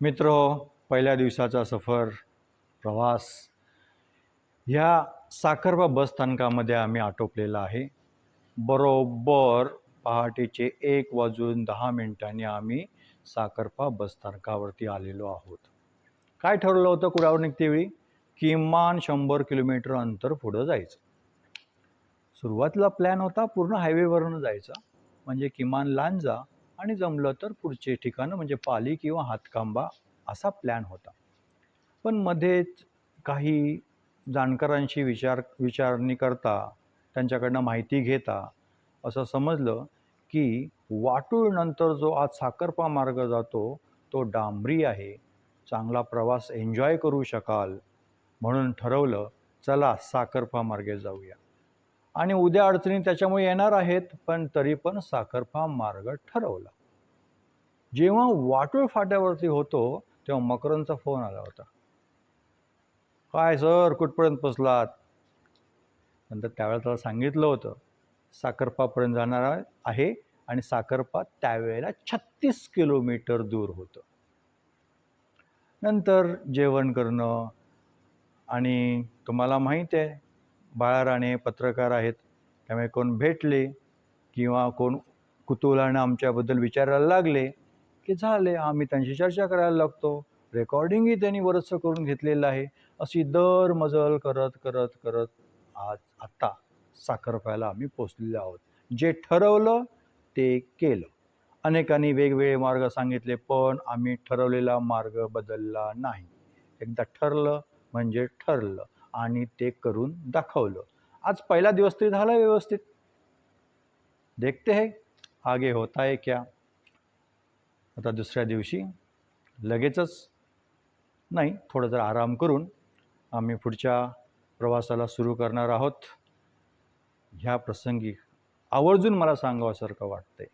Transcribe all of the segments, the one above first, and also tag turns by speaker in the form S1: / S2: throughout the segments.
S1: मित्र पहिल्या दिवसाचा सफर प्रवास ह्या साखरबा बस स्थानकामध्ये आम्ही आटोपलेला आहे. बरोबर पहाटेचे एक वाजून दहा मिनिटांनी आम्ही साखरपा बस स्थानकावरती आलेलो आहोत. काय ठरवलं होतं कुडावर निघतेवेळी किमान शंभर किलोमीटर अंतर पुढं जायचं. सुरुवातीला प्लॅन होता पूर्ण हायवेवरनं जायचा. म्हणजे किमान लांजा आणि जमलं तर पुढचे ठिकाणं म्हणजे पाली किंवा हातकांबा असा प्लॅन होता. पण मध्येच काही जाणकारांशी विचार विचारणी करता त्यांच्याकडनं माहिती घेता असं समजलं की वाटूळनंतर जो आज साखरपा मार्ग जातो तो डांबरी आहे. चांगला प्रवास एन्जॉय करू शकाल म्हणून ठरवलं चला साखरपा मार्गे जाऊया. आणि उद्या अडचणी त्याच्यामुळे येणार आहेत पण तरी पण साखरपा मार्ग ठरवला. जेव्हा वाटूळ फाट्यावरती होतो तेव्हा मकरंदचा फोन आला होता. काय सर कुठपर्यंत पोचलात? नंतर त्यावेळेला त्याला सांगितलं होतं साखरपापर्यंत जाणार आहे आणि साखरपा त्यावेळेला छत्तीस किलोमीटर दूर होतं. नंतर जेवण करणं आणि तुम्हाला माहीत आहे बाळाराणे पत्रकार आहेत. त्यामुळे कोण भेटले किंवा कोण कुतूहलानं आमच्याबद्दल विचारायला लागले की झाले आम्ही त्यांची चर्चा करायला लागतो. रेकॉर्डिंगही त्यांनी बरंचसं करून घेतलेलं आहे. अशी दर मजल करत करत करत आज आत्ता साखरफायला आम्ही पोचलेलो आहोत. जे ठरवलं ते केलं. अनेकांनी वेगवेगळे मार्ग सांगितले पण आम्ही ठरवलेला मार्ग बदलला नाही. एकदा ठरलं म्हणजे ठरलं. आणि ते करून दाखवलं. आज पहिला दिवस तरी झाला व्यवस्थित. देखते है आगे होता है क्या? आता दुसऱ्या दिवशी लगेचच नाही थोडं जर आराम करून आम्ही पुढच्या प्रवासाला सुरू करणार आहोत. ह्या प्रसंगी आवर्जून मला सांगावंसारखं वाटतंय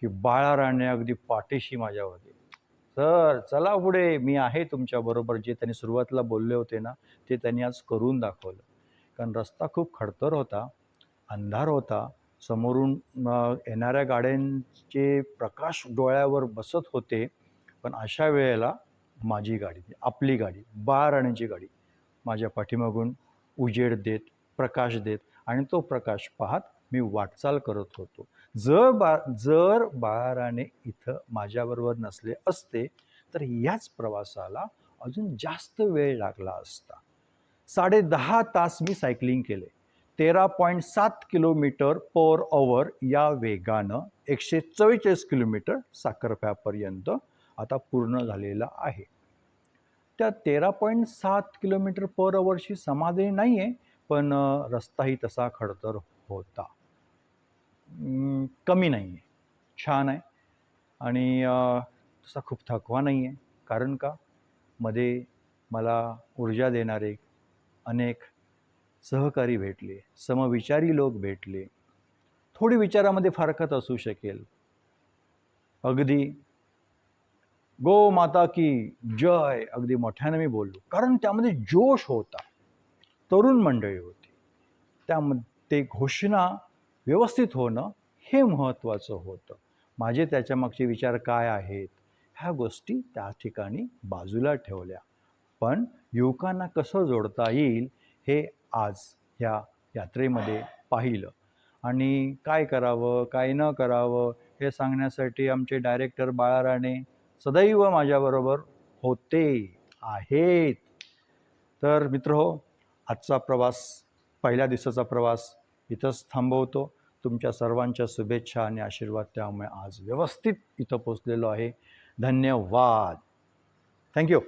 S1: की बाळाराणे अगदी पाठीशी माझ्या होते तर चला पुढे मी आहे तुमच्याबरोबर जे त्यांनी सुरुवातीला बोलले होते ना ते त्यांनी आज करून दाखवलं. कारण रस्ता खूप खडतर होता अंधार होता. समोरून येणाऱ्या गाड्यांचे प्रकाश डोळ्यावर बसत होते. पण अशा वेळेला माझी गाडी आपली गाडी बाळाराणीची गाडी माझ्या पाठीमागून उजेड देत प्रकाश देत आणि तो प्रकाश पाहत मी वाटचाल करत होतो. जर बा जर बाळाराणे इथं माझ्याबरोबर नसले असते तर याच प्रवासाला अजून जास्त वेळ लागला असता. साडे दहा तास मी सायकलिंग केले. तेरा पॉईंट सात किलोमीटर पर अवर या वेगानं एकशे चव्वेचाळीस किलोमीटर साखरप्यापर्यंत आता पूर्ण झालेला आहे. त्या तेरा पॉईंट सात किलोमीटर पर अवरशी समाधी नाही आहे पण रस्ताही तसा खडतर होता. कमी नाही आहे छान आहे. आणि तसा खूप थकवा नाही आहे कारण का? मध्ये मला ऊर्जा देणारे अनेक सहकारी भेटले समविचारी लोक भेटले. थोडी विचारामध्ये फारकत असू शकेल. अगदी गो माता की जय अगदी मोठ्यानं मी बोललो. कारण त्यामध्ये जोश होता. तरुण मंडळी होती. त्यामध्ये ते घोषणा व्यवस्थित होणं हे महत्त्वाचं होतं. माझे त्याच्यामागचे विचार काय आहेत? ह्या गोष्टी त्या ठिकाणी बाजूला ठेवल्या. पण युवकांना कसं जोडता येईल हे आज ह्या यात्रेमध्ये पाहिलं. आणि काय करावं काय न करावं हे सांगण्यासाठी आमचे डायरेक्टर बाळाराणे सदैव माझ्याबरोबर होते आहेत. तर मित्र हो आजचा प्रवास पहिल्या दिवसाचा प्रवास इथंच थांबवतो. तुमच्या सर्वांच्या शुभेच्छा आणि आशीर्वाद त्यामुळे आज व्यवस्थित इथं पोचलेलो आहे. धन्यवाद. थँक्यू